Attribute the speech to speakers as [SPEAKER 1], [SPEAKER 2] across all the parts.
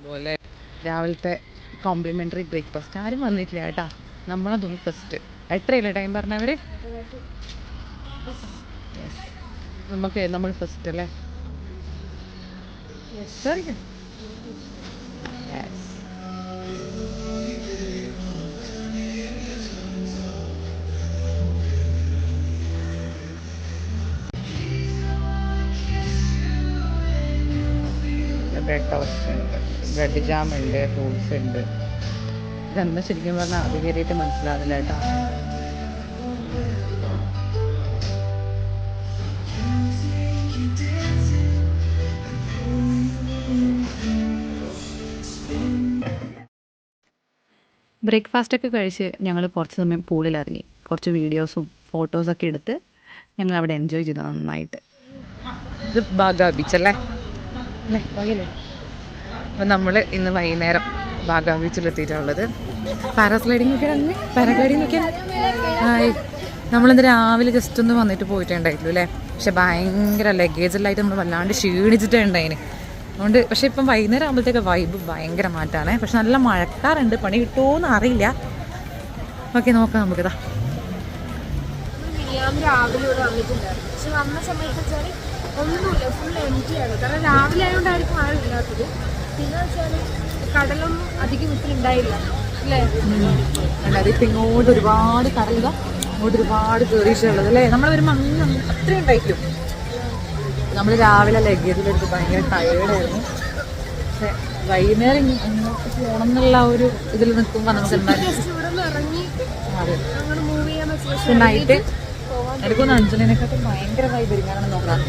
[SPEAKER 1] പോലെ രാവിലത്തെ complementary breakfast ആരും വന്നിട്ടില്ല കേട്ടാ. നമ്മളതൊന്ന് ഫസ്റ്റ് എത്രയല്ലേ ടൈം പറഞ്ഞവർ നമുക്ക് നമ്മൾ ഫസ്റ്റ് അല്ലേ? യെസ്. ബ്രെഡ് ടോസ്റ്റ് ഉണ്ട് ബ്രെഡ് ജാം ഉണ്ട് ഫ്രൂട്ട്സ് ഉണ്ട്. ഇതെന്താ ശരിക്കും പറഞ്ഞാൽ അത് കയറിയിട്ട് മനസ്സിലാവില്ല കേട്ടോ. ബ്രേക്ക്ഫാസ്റ്റ് ഒക്കെ കഴിച്ച് ഞങ്ങൾ കുറച്ച് സമയം പൂളിൽ ഇറങ്ങി കുറച്ച് വീഡിയോസും ഫോട്ടോസൊക്കെ എടുത്ത് ഞങ്ങൾ അവിടെ എൻജോയ് ചെയ്തു നന്നായിട്ട്. ഇത് ബാഗ ബീച്ചല്ലേ അല്ലേ? ബാഗില്ലേ അപ്പം നമ്മൾ ഇന്ന് വൈകുന്നേരം ബാഗാ ബീച്ചിലെത്തിയിട്ടുള്ളത്. പാരാസ്ലൈഡിംഗ് ഒക്കെ അങ്ങനെ പാരാഗ്ലൈഡിംഗ് ഒക്കെ ആയി. നമ്മളിന്ന് രാവിലെ ജസ്റ്റ് ഒന്ന് വന്നിട്ട് പോയിട്ടുണ്ടായിരുന്നു അല്ലേ പക്ഷെ ഭയങ്കര ലഗേജെല്ലായിട്ട് നമ്മൾ വല്ലാണ്ട് ക്ഷീണിച്ചിട്ടുണ്ടായിന്. അതുകൊണ്ട് പക്ഷെ ഇപ്പം വൈകുന്നേരം ആകുമ്പോഴത്തേക്ക് വൈബ് ഭയങ്കര മാറ്റാണ്. പക്ഷെ നല്ല മഴക്കാറുണ്ട്. പണി കിട്ടുമോയെന്ന് അറിയില്ല. ഓക്കെ നോക്കാം നമുക്കിതാ
[SPEAKER 2] രാവിലെ ഇവിടെ വന്നിട്ടുണ്ടായിരുന്നു. പക്ഷെ വന്ന സമയത്ത് ഒന്നുമില്ല. ഫുൾ എം ടി ആണ്. കാരണം രാവിലെ ആയതുകൊണ്ടായിരിക്കും ഇല്ലാത്തത്. പിന്നെ വെച്ചാൽ കടലൊന്നും അധികം വീട്ടിലുണ്ടായില്ല അല്ലേ?
[SPEAKER 1] അതിപ്പോൾ ഇങ്ങോട്ട് ഒരുപാട് കടലിതാ ഇങ്ങോട്ട് ഒരുപാട് ടൂറിസ്റ്റുള്ളത് അല്ലേ? നമ്മൾ വരുമ്പോൾ അങ്ങ് അങ്ങ് അത്രയും ഉണ്ടായിരിക്കും നമ്മൾ രാവിലെ ലഗേജിലെടുത്ത് ഭയങ്കര ടയേർഡായിരുന്നു പക്ഷെ വൈകുന്നേരം ഇങ്ങോട്ട് പോകണം എന്നുള്ള ഒരു ഇതിൽ നിൽക്കുമ്പോൾ നമുക്ക് എന്തായാലും നൈറ്റ് എനിക്കൊന്ന് അഞ്ജലിനെക്കാട്ടും ഭയങ്കര വൈബ് ഇരിക്കാനാണ് നോക്കാം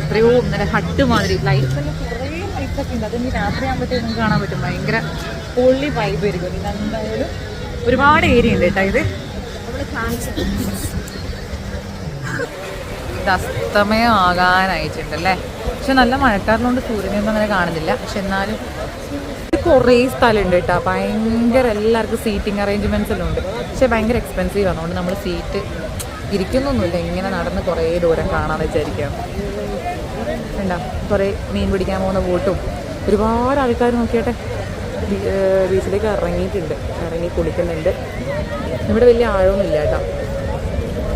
[SPEAKER 1] എത്രയോ ഇന്നലെ ഹട്ട് മാതിരി ലൈഫ് ഒക്കെ ഉണ്ട്. അതിന് രാത്രി ആകുമ്പോഴത്തേക്കും നമുക്ക് കാണാൻ പറ്റും. ഭയങ്കര പൊള്ളി വൈബ് ആയിരിക്കും. ഇത് എന്തായാലും ഒരുപാട് ഏരിയ ഉണ്ട് കേട്ടോ ഇത്. ഇത് അസ്തമയം ആകാനായിട്ടുണ്ടല്ലേ പക്ഷെ നല്ല മഴക്കാരനോണ്ട് സൂര്യനെയൊന്നും അങ്ങനെ കാണുന്നില്ല. പക്ഷെ എന്നാലും കുറേ സ്ഥലമുണ്ട് കേട്ടോ. ഭയങ്കര എല്ലാവർക്കും സീറ്റിംഗ് അറേഞ്ച്മെന്റ്സ് എല്ലാം ഉണ്ട്. പക്ഷെ ഭയങ്കര എക്സ്പെൻസീവ് ആണ്. അതുകൊണ്ട് നമ്മൾ സീറ്റ് ഇരിക്കുന്നൊന്നുമില്ല. ഇങ്ങനെ നടന്ന് കുറേ ദൂരം കാണാമെന്ന് വിചാരിക്കാം. വേണ്ട കുറേ മീൻ പിടിക്കാൻ പോകുന്ന ബോട്ടും. ഒരുപാട് ആൾക്കാർ നോക്കിയാട്ടെ. ബീച്ചിലേക്ക് ഇറങ്ങിയിട്ടുണ്ട്. ഇറങ്ങി കുളിക്കുന്നുണ്ട്. ഇവിടെ വലിയ ആഴമൊന്നുമില്ല കേട്ടോ.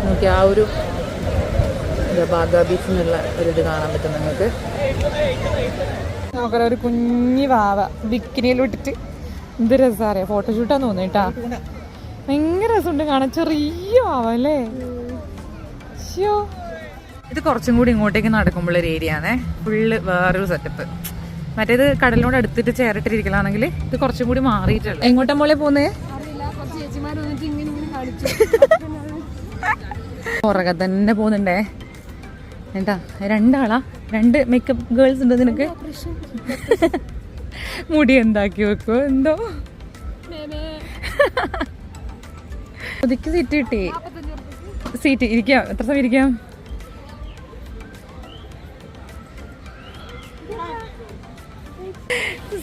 [SPEAKER 1] നോക്കി ആ ഒരു ബാഗ ബീച്ചിൽ നിന്നുള്ള ഒരു ഇത് കാണാൻ പറ്റും നിങ്ങൾക്ക് നോക്കാം ഒരു കുഞ്ഞി വാവ ബിക്കിനിയിൽ വിട്ടിട്ട് എന്ത് രസമറിയാം ഫോട്ടോഷൂട്ടാന്ന് തോന്നുന്നു കേട്ടാ. ഭയങ്കര രസമുണ്ട് കാണാൻ. ചെറിയ വാവ അല്ലേ? ശ്യോ ഇത് കുറച്ചും കൂടി ഇങ്ങോട്ടേക്ക് നടക്കുമ്പോഴൊരു ഏരിയ ആണേ. ഫുള്ള് വേറൊരു സെറ്റപ്പ് മറ്റേത് കടലിനോട് അടുത്തിട്ട് ചേരട്ടിരിക്കലാണെങ്കിൽ ഇത് കുറച്ചും കൂടി മാറിയിട്ടുള്ളത് എങ്ങോട്ടാ മോളെ പോകുന്നേ
[SPEAKER 2] അറിയില്ല. കുറച്ച് ചേച്ചിമാർ വന്നിട്ട് ഇങ്ങനെ ഇങ്ങനെ കാണിച്ചു
[SPEAKER 1] പുറകെ തന്നെ പോകുന്നുണ്ടേ. എന്താ രണ്ടാളാ? രണ്ട് മേക്കപ്പ് ഗേൾസ് ഉണ്ട് നിനക്ക്? മുടി എന്താക്കി വെക്കോ? എന്തോ? ഒതുക്കി സീറ്റ് കിട്ടി സീറ്റ് ഇരിക്കാം. എത്ര സമയം ഇരിക്കാം?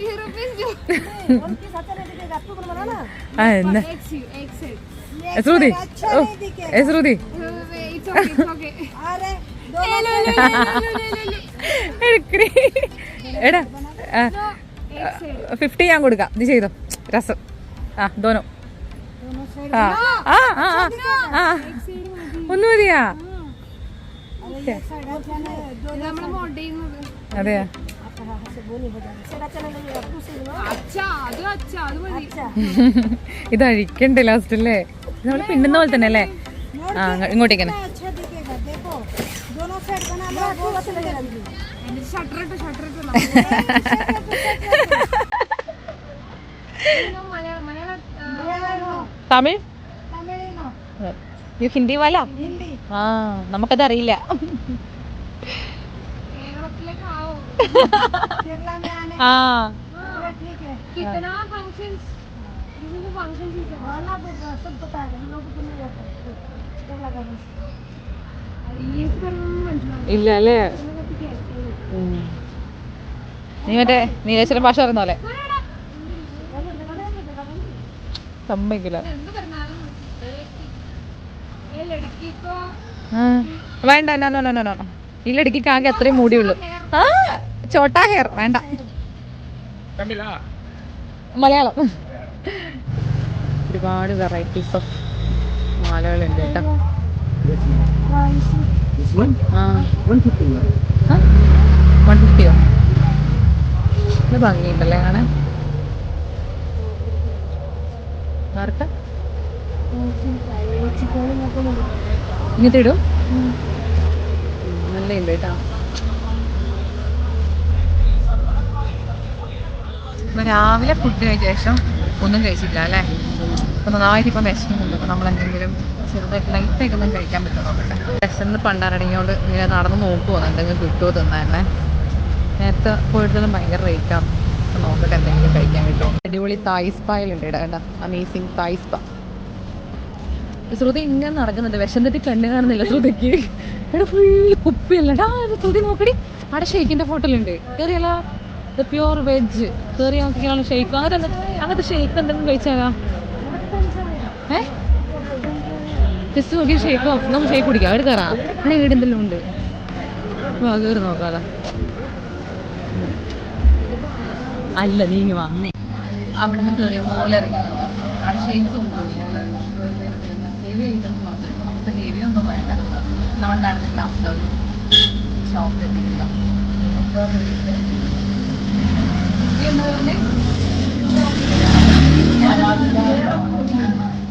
[SPEAKER 2] फिफ्टी रुपीज
[SPEAKER 1] ആ എന്നാ
[SPEAKER 2] एक सी एक सेट
[SPEAKER 1] ശ്രുതി ഓ ഏ Shruti
[SPEAKER 2] it's okay it's okay
[SPEAKER 3] अरे
[SPEAKER 1] എടുക്കടി എടാ
[SPEAKER 2] एक सेट
[SPEAKER 1] ഫിഫ്റ്റി ഞാൻ കൊടുക്കാം ഇത് ചെയ്തോ രസം ആ ദോനോ ആ ആ ആ ആ, ആ ഒന്ന് മതിയാ
[SPEAKER 2] നമ്മൾ മോഡയുന്നത്
[SPEAKER 1] അതെയാ ഇത് അഴിക്കണ്ടേ ലാസ്റ്റ് അല്ലേ നമ്മൾ പിന്നുന്ന പോലെ തന്നെ അല്ലേ? ആ ഇങ്ങോട്ടേക്കാണ്. ഹിന്ദി വാല? ആ നമുക്കത് അറിയില്ല
[SPEAKER 2] ആവും
[SPEAKER 3] केरला में आने
[SPEAKER 1] ആ
[SPEAKER 2] कितना फंक्शन फंक्शन
[SPEAKER 3] वाला तो सब पता है हम लोग को नहीं आता क्या लगा बस
[SPEAKER 2] ഈ പറഞ്ഞ മനസ്സിലാവും
[SPEAKER 1] ഇല്ല അല്ലേ നീ മറ്റേ നീലേശ്വരം ഭാഷ പറയുന്ന പോലെ സമ്മതിക്കില്ല
[SPEAKER 2] എന്ത് പറഞ്ഞാലും ഏ ലടുക്കിക്കോ
[SPEAKER 1] ആ, വേണ്ട no no no no no ഈ ലടുക്കിക്ക് ആകെ അത്രയും മൂടിയുള്ളൂ ആ ചോട്ടാ ഹെയർ വേണ്ട. മലയാളം. ഒരുപാട് വെറൈറ്റീസ് ഓഫ് മാലകളുണ്ട് കേട്ടോ. വൺ ഫിഫ്റ്റിയോ ഇത് ഭംഗിയുണ്ടല്ലേ കാണാൻ? ആർക്കാ? ഇങ്ങനത്തെ ഇടും. നല്ല ഉണ്ട് കേട്ടോ. ഇപ്പൊ രാവിലെ കഴിച്ച ശേഷം ഒന്നും കഴിച്ചില്ല അല്ലേ? അപ്പൊ നന്നായിട്ട് ഇപ്പം വിശക്കുന്നുണ്ട്. അപ്പൊ നമ്മൾ എന്തെങ്കിലും ചെറുതായിട്ട് ലൈറ്റായിട്ട് ഒന്നും കഴിക്കാൻ പറ്റുമോ നോക്കട്ടെ. വിശന്ന് പണ്ടാരടങ്ങിയോണ്ട് ഇങ്ങനെ നടന്ന് നോക്കുമോ എന്തെങ്കിലും കിട്ടുമോ തിന്നായിരുന്നേ നേരത്തെ പോയിടത്തോളം ഭയങ്കര റേറ്റാണ് അപ്പൊ നോക്കട്ടെ എന്തെങ്കിലും കഴിക്കാൻ കിട്ടുമോ അടിപൊളി തായ് ഇവിടെ കേട്ടോ അമേസിങ് തായ് സ്പാ ശ്രുതി ഇങ്ങനെ നടക്കുന്നുണ്ട്. വിശന്നിട്ട് കണ്ണു കാണുന്നില്ല ശ്രുതിക്ക്. ഇവിടെ ഫുള്ള് കുപ്പിയല്ലേ? ശ്രുതി നോക്കടി. അവിടെ ഷെയ്ക്കിന്റെ ഫോട്ടോയിലുണ്ട് കയറിയല്ല ഇത് പ്യൂർ വെജ് കയറി നോക്കിയാണ് ഷെയ്ക്ക് അങ്ങനെ അങ്ങനത്തെ ഷെയ്ക്ക് എന്തെങ്കിലും കഴിച്ചാകാം ഏ? ജസ്റ്റ് നോക്കി ഷെയ്ക്ക് നമുക്ക് ഷെയ്ക്ക് കുടിക്കാം. അവിടെ കയറാം അവിടെ വീട് എന്തെങ്കിലും ഉണ്ട്. വാ കയറി നോക്കാതെ അല്ല നീ വന്നേ. അവിടെ നിന്ന് കയറിയ പോലെ ഇറങ്ങി. അവിടെ ഷെയ്ക്ക് ഹെവി ഐറ്റംസ് മാത്രം ഹെവി ഒന്നും വേണ്ട. നമ്മൾ നടന്നിട്ട് ഷോപ്പിൽ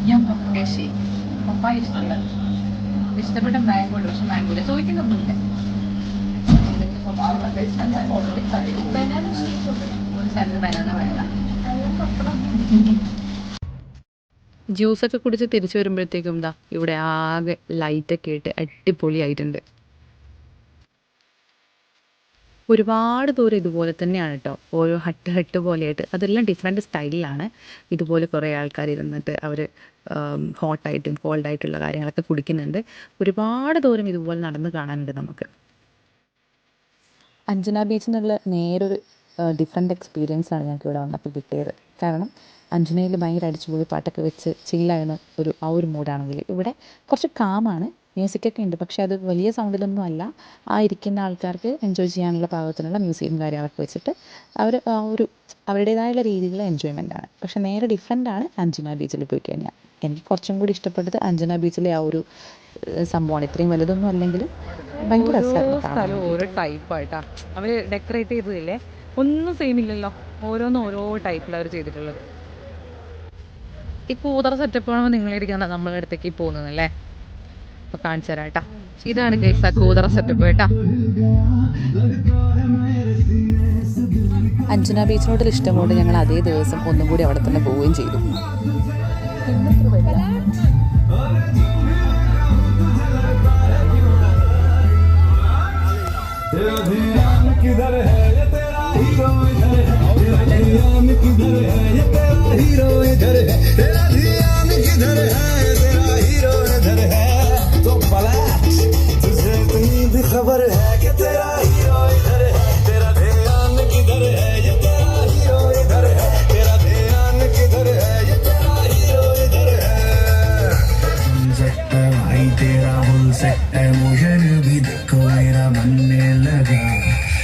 [SPEAKER 1] ഞാൻ പപ്പേശി പപ്പായ ഇഷ്ടമല്ല ഇഷ്ടപ്പെട്ട മാംഗോ ഉണ്ട്. പക്ഷെ മാംഗോ ഇല്ല. ചോദിക്കുന്നൊന്നുമില്ല. ജ്യൂസൊക്കെ കുടിച്ച് തിരിച്ചു വരുമ്പോഴത്തേക്കും എന്താ ഇവിടെ ആകെ ലൈറ്റൊക്കെ ഇട്ട് അടിപൊളിയായിട്ടുണ്ട്. ഒരുപാട് ദൂരം ഇതുപോലെ തന്നെയാണ് കേട്ടോ ഓരോ ഹട്ട് ഹട്ട് പോലെയായിട്ട്. അതെല്ലാം ഡിഫറെന്റ് സ്റ്റൈലിലാണ് ഇതുപോലെ കുറേ ആൾക്കാർ ഇരുന്നിട്ട് അവർ ഹോട്ടായിട്ടും കോൾഡായിട്ടുള്ള കാര്യങ്ങളൊക്കെ കുടിക്കുന്നുണ്ട്. ഒരുപാട് ദൂരം ഇതുപോലെ നടന്ന് കാണാനുണ്ട് നമുക്ക്. അഞ്ജന ബീച്ചിൽ നിന്നുള്ള നേരൊരു ഡിഫറെന്റ് എക്സ്പീരിയൻസ് ആണ് ഞങ്ങൾക്ക് ഇവിടെ വന്നപ്പോൾ കിട്ടിയത്. കാരണം അഞ്ജനയിൽ ഭയങ്കര അടിച്ചുപൊളി പാട്ടൊക്കെ വെച്ച് ചില്ലായിരുന്ന ഒരു ആ ഒരു മൂഡാണെങ്കിൽ ഇവിടെ കുറച്ച് കാമാണ് മ്യൂസിക്കൊക്കെ ഉണ്ട് പക്ഷേ അത് വലിയ സൗണ്ടിലൊന്നും അല്ല. ആ ഇരിക്കുന്ന ആൾക്കാർക്ക് എൻജോയ് ചെയ്യാനുള്ള പാകത്തിനുള്ള മ്യൂസിക്കും കാര്യങ്ങളൊക്കെ വെച്ചിട്ട് അവർ ആ ഒരു അവരുടേതായുള്ള രീതിയിലുള്ള എൻജോയ്മെന്റ് ആണ്. പക്ഷേ നേരെ ഡിഫറെന്റ് ആണ് അഞ്ജന ബീച്ചിൽ പോയി കഴിഞ്ഞാൽ. എനിക്ക് കുറച്ചും കൂടി ഇഷ്ടപ്പെട്ടത് അഞ്ജന ബീച്ചിലെ ആ ഒരു സംഭവമാണ്. ഇത്രയും വലുതൊന്നും അല്ലെങ്കിലും ഭയങ്കര ഓരോ അവർ ഡെക്കറേറ്റ് ചെയ്തതില്ലേ? ഒന്നും സെയിം ഇല്ലല്ലോ. ഓരോന്നും ഓരോ ടൈപ്പിലാണ് അവർ ചെയ്തിട്ടുള്ളത്. ഈ കൂതറ സെറ്റപ്പ് ആണോ നിങ്ങളിരിക്കാൻ നമ്മളെ അടുത്തേക്ക് പോകുന്നതല്ലേ? അപ്പൊ കാണിച്ചു തരാം കേട്ടാ ഇതാണ് ഗൈസ് ആ കൂതറ സെറ്റപ്പ് കേട്ടാ അഞ്ജന ബീച്ചിനോടുള്ള ഇഷ്ടം കൊണ്ട് ഞങ്ങൾ അതേ ദിവസം ഒന്നും കൂടി അവിടെ തന്നെ പോവുകയും ചെയ്തു
[SPEAKER 4] तेरा ध्यान किधर है ये तेरा हीरो इधर है तेरा ध्यान किधर है ये तेरा हीरो तेरा फुल सेट है मुझे भी देखो मेरा बनने लगा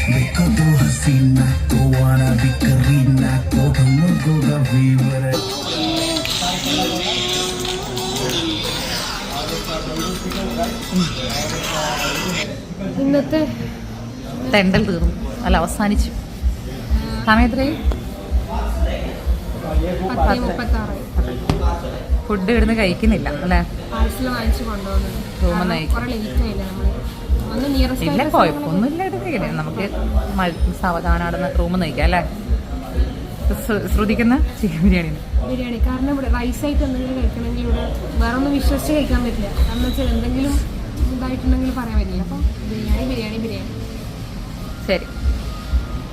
[SPEAKER 4] देखो तो हसीना को वाना भी करीना को हमको का फीवर है
[SPEAKER 2] ഇന്നത്തെ
[SPEAKER 1] തെണ്ടൽ തീർന്നു അല്ല അവസാനിച്ചു സമയത്രയും
[SPEAKER 2] പത്തേ മുപ്പത്താറായി
[SPEAKER 1] ഫുഡ് ഇവിടുന്ന് കഴിക്കുന്നില്ല അല്ലേ?
[SPEAKER 2] നിയറസ്റ്റ്
[SPEAKER 1] ഇല്ല കുഴപ്പമൊന്നുമില്ല എടുക്കുകയില്ലേ നമുക്ക് സാവധാനം അവിടെ റൂമിൽ നയിക്കാം അല്ലേ? ശ്രദ്ധിക്കുന്ന ശ്രുതിക്കുന്ന ചിക്കൻ ബിരിയാണി.
[SPEAKER 2] ബിരിയാണി. കാരണം ഇവിടെ റൈസ് ആയിട്ട് എന്തെങ്കിലും കഴിക്കണമെങ്കിൽ ഇവിടെ വേറെ ഒന്നും വിശ്വസിച്ച് കഴിക്കാൻ പറ്റില്ല. കാരണം വെച്ചാൽ എന്തെങ്കിലും ഇതായിട്ടുണ്ടെങ്കിൽ പറയാൻ പറ്റില്ല. അപ്പം ബിരിയാണി ബിരിയാണി ബിരിയാണി.
[SPEAKER 1] ശരി.